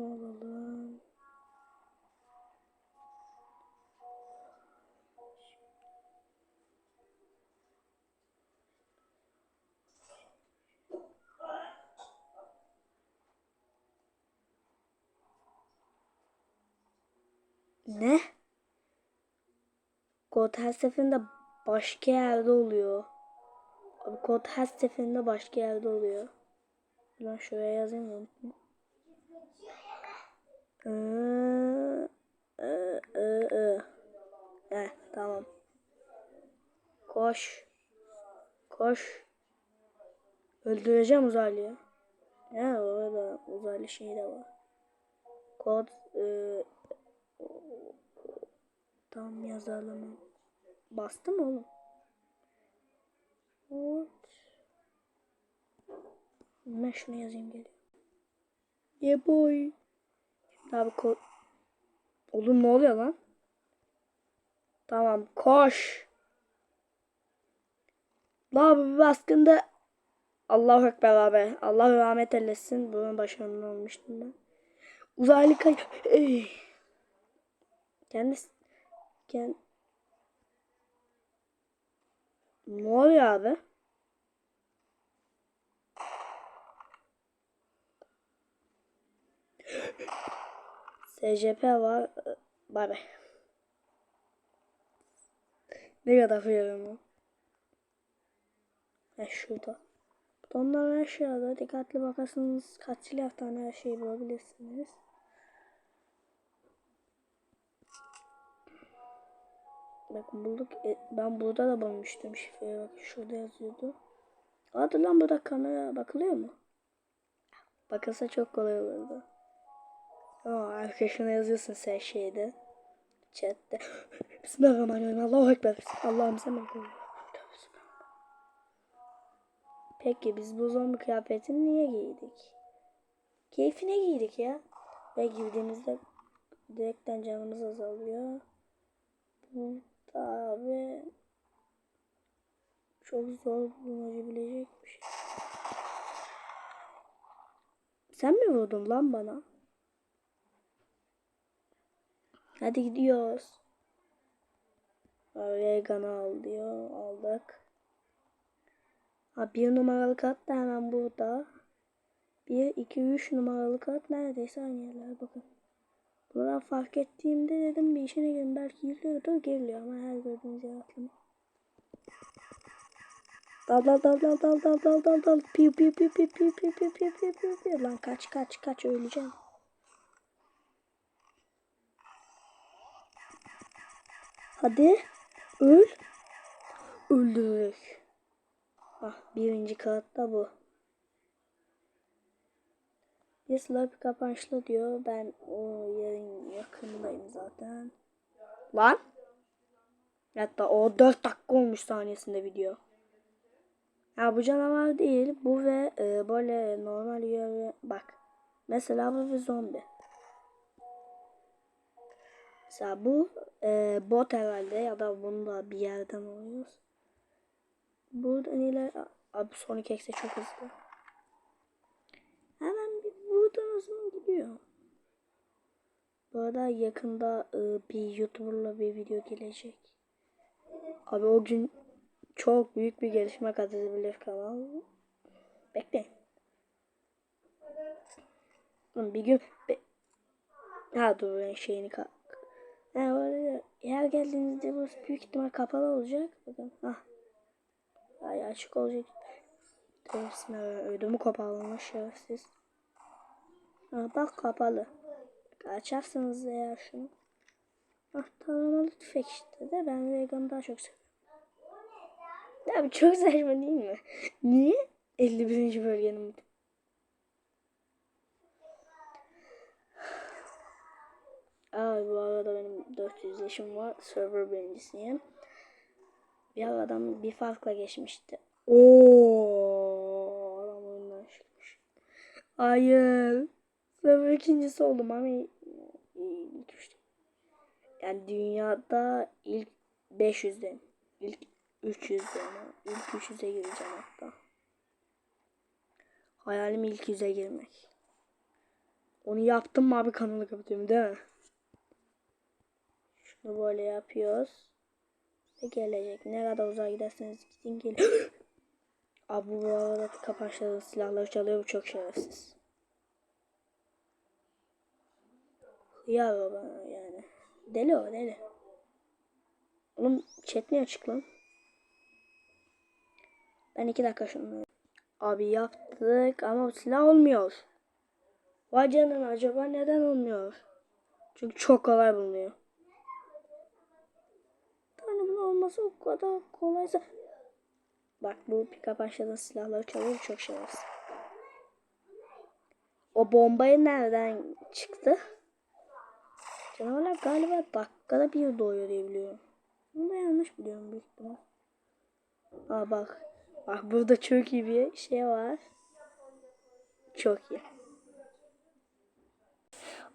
alalım. Ne? Kod her başka yerde oluyor. Abi kod her başka yerde oluyor. Ben şuraya yazayım ee. Heh, tamam. Koş. Koş. Öldüreceğim uzaylıyı. Ya orada uzaylı şey de var. Kod ee, tam yazalım. Bastı mı oğlum? What? Ben şunu yazayım geliyor. Yeah boy. Abi ko... Oğlum ne oluyor lan? Tamam koş. La bu baskında Allahu Ekber abi. Allah rahmet eylesin. Bunun başarılı olmuştum ben. Uzaylı kay... Kendisi... Kend... Ne oluyor abi? SCP var. Bay bay. Ne kadar fiyarım o? Ha şurada. Butonlar aşağıda. Dikkatli bakarsanız kaç silahtan her şeyi bulabilirsiniz. Bakın bulduk. E, ben burada da bulmuştum şifreyi. Bak şurada yazıyordu. Hadi lan burada kamera bakılıyor mu? Bakılsa çok kolay olurdu. Aa, arkadaşına yazıyorsun sen şeyde. Chatte. Bismillahirrahmanirrahim. Allahu Ekber. Allah'ım sen koru. Peki biz bu zombi kıyafetini niye giydik? Keyfine giydik ya. Ve girdiğimizde direkten canımız azalıyor. Burada abi çok zor bulunabilecek bir şey. Sen mi vurdun lan bana? Hadi gidiyoruz. Vegan'ı al diyor. Aldık. Ha, bir numaralı kat da hemen burada. 1, 2, 3 numaralı kat neredeyse aynı yerler bakın. Buradan fark ettiğimde dedim bir işine gelin belki geliyordur geliyor ama her gördüğünüz yer atlama. Dal dal dal dal dal dal dal dal dal piu piu piu piu piu piu piu piu piu piu piu lan kaç kaç kaç öleceğim. Hadi öl. Öldük. Ah birinci kağıtta bu. Bir slurpee kapanışlı diyor. Ben o yerin yakındayım zaten. Lan. Hatta o 4 dakika olmuş saniyesinde video. Ya bu canavar değil. Bu ve e, böyle normal yere bak. Mesela bu bir zombi. Mesela bu e, bot herhalde ya da bunu da bir yerden alıyoruz. Buradan ileri... Abi Sonic X'e çok hızlı. Hızlı gidiyor. Bu arada yakında e, bir YouTuber'la bir video gelecek. Abi o gün çok büyük bir gelişme kazanabilir kanal. Bekleyin. Bir gün be ha dur ben şeyini ka yani oraya yer geldiğinizde bu büyük ihtimal kapalı olacak. Bakın. Ah. Ay açık olacak. Bismillah ödümü koparlamış şerefsiz. Ha, bak kapalı. Açarsanız eğer şunu. Ah taramalı tüfek işte de ben veganı daha çok seviyorum. Ya bu çok saçma değil mi? Niye? 51. bölgenin Aa, bu arada benim 400 yaşım var. Server birincisiyim. Bir aradan bir farkla geçmişti. Oo, adam oyundan çıkmış. Hayır. Server ikincisi oldum ama ilk üçte. Yani dünyada ilk 500'de. ilk 300'de. ama İlk 300'e gireceğim hatta. Hayalim ilk 100'e girmek. Onu yaptım mı abi kanalı kapatıyorum değil mi? Şunu böyle yapıyoruz. Ve gelecek. Ne kadar uzağa giderseniz gidin gelin. Abi bu arada kapaçları silahları çalıyor bu çok şerefsiz. Hıyar o bana yani. Deli o deli. Oğlum chat niye açık lan? Ben iki dakika şunu. Abi yaptık ama silah olmuyor. Vay canına acaba neden olmuyor? Çünkü çok kolay bulunuyor. Yani bunun olması o kadar kolaysa. Bak bu pick-up aşağıda silahları çalıyor çok şerefsiz. O bombayı nereden çıktı? Canavarlar galiba dakikada bir doğuyor diye biliyorum. Bunu da yanlış biliyorum büyük ihtimal. Aa bak. Bak burada çok iyi bir şey var. Çok iyi.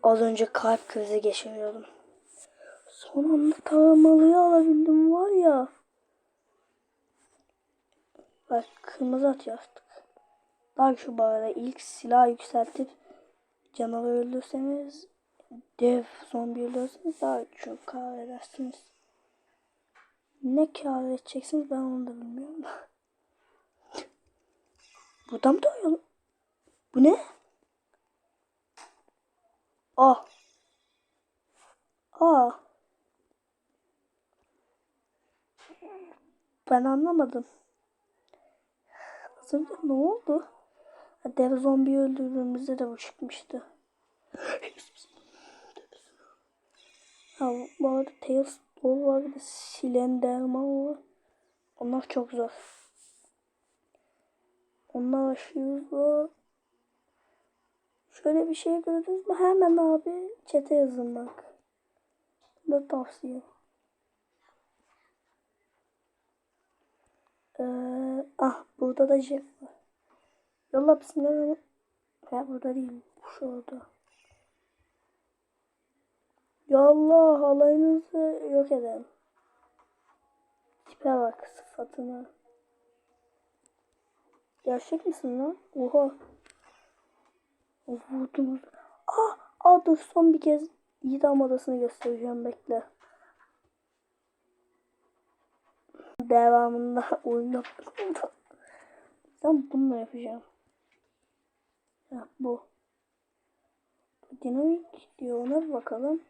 Az önce kalp krizi geçiriyordum. Son anda taramalıyı alabildim var ya. Bak kırmızı at yaptık. Daha şu arada ilk silah yükseltip canavar öldürseniz dev zombi öldürseniz daha çok kar edersiniz. Ne kar edeceksiniz ben onu da bilmiyorum. Burada mı doğuyor? Bu ne? Ah. Ah. Ben anlamadım. Az önce ne oldu? Dev zombi öldürdüğümüzde de bu çıkmıştı. Ha, bu arada Tails Ball var bir de var. Onlar çok zor. Onlar aşırı zor. Şöyle bir şey gördünüz mü? Hemen abi çete yazın bak. Bu tavsiye. Ee, ah burada da Jeff var. Yolla bismillah. Ya burada değil. Şurada. Ya Allah alayınızı yok edelim. Tipe bak sıfatına. Gerçek misin lan? Oha. Vurdunuz. Ah, ah dur son bir kez idam odasını göstereceğim bekle. Devamında oyun yaptık oldu. Ben bununla yapacağım. Ya bu. Dinamik diyor ona bakalım.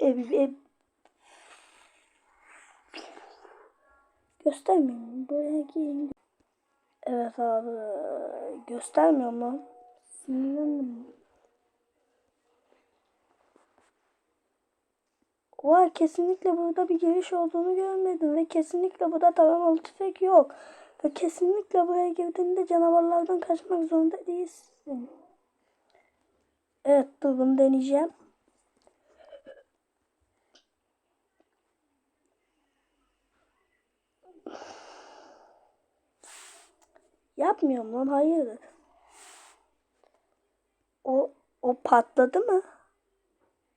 Ev. Göstermeyeyim. Buraya giyin. Evet abi. Göstermiyorum lan. Sinirlendim. Var kesinlikle burada bir giriş olduğunu görmedim ve kesinlikle burada taramalı tüfek yok. Ve kesinlikle buraya girdiğinde canavarlardan kaçmak zorunda değilsin. Evet dur bunu deneyeceğim. Yapmıyorum lan hayırdır. O o patladı mı?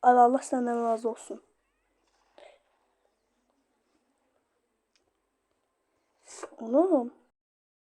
Ay Allah senden razı olsun. Oğlum.